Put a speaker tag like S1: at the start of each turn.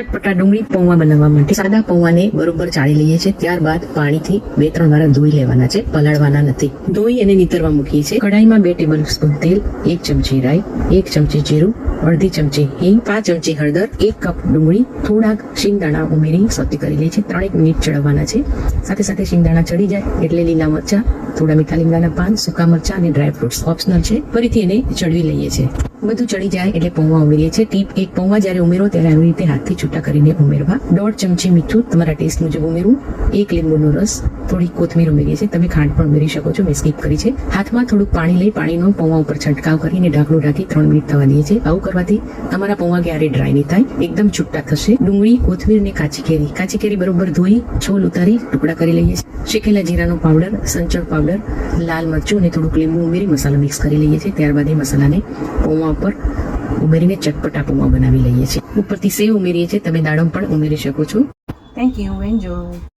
S1: ચટપટા ડુંગળી પૌવા બનાવવા માટે સાદા પૌવાને બરોબર ચાળી લઈએ છીએ. ત્યારબાદ પાણીથી બે ત્રણ વાર ધોઈ લેવાના છે. પલાળવાના નથી. ધોઈ અને નીતરવા મૂકીએ છીએ. કઢાઈમાં બે ટેબલ સ્પૂન તેલ, એક ચમચી રાઈ, એક ચમચી જીરું, અડધી ચમચી હિંગ, પાંચ ચમચી હળદર, એક કપ ડુંગળી, થોડાક શિંગદાણા ઉમેરી સૌથી કરી લઈએ છીએ. ત્રણેક મિનિટ ચડવવાના છે. સાથે સાથે શિંગદાણા ચડી જાય એટલે લીલા મરચા થોડા મીઠા લીમડાના પાન, સૂકા મરચા અને ડ્રાય ફ્રૂટ્સ ઓપ્શનલ છે. ફરીથી એને ચડવી લઈએ છીએ. બધું ચડી જાય એટલે પૌવા ઉમેરીએ છીએ. ટીપ એક, પૌવા જ્યારે ઉમેરો ત્યારે આવી રીતે હાથથી છૂટા કરીને ઉમેરવા. દોઢ ચમચી મીઠું તમારા ટેસ્ટ મુજબ ઉમેરવું એક લીંબુનો રસ, થોડી કોથમીર ઉમેરીએ છીએ. તમે ખાંડ પણ ઉમેરી શકો છો. મેં સ્કીપ કરી છે. હાથમાં થોડુંક પાણી લઈ પાણીનો પૌવા ઉપર છંટકાવ કરીને ઢાંકણું ઢાંકી ત્રણ મિનિટ થવા દઈએ છીએ. આવું કરવાથી તમારા પૌવા ક્યારે ડ્રાય નહીં થાય. એકદમ છૂટા થશે. ડુંગળી, કોથમીર ને કાચી કેરી. કાચી કેરી બરોબર ધોઈ, છોલ ઉતારી, ટુકડા કરી લઈએ છીએ. શેકેલા જીરાનો પાવડર સંચળ પાવડર લાલ મરચું અને થોડુંક લીંબુ ઉમેરી મસાલો મિક્સ કરી લઈએ છીએ. ત્યારબાદ એ મસાલાને પૌવા ઉપર ઉમેરીને ચટપટા પૌવા બનાવી લઈએ છીએ. ઉપરથી સેવ ઉમેરીએ છીએ. તમે દાડમ પણ ઉમેરી શકો છો. Thank you enjoy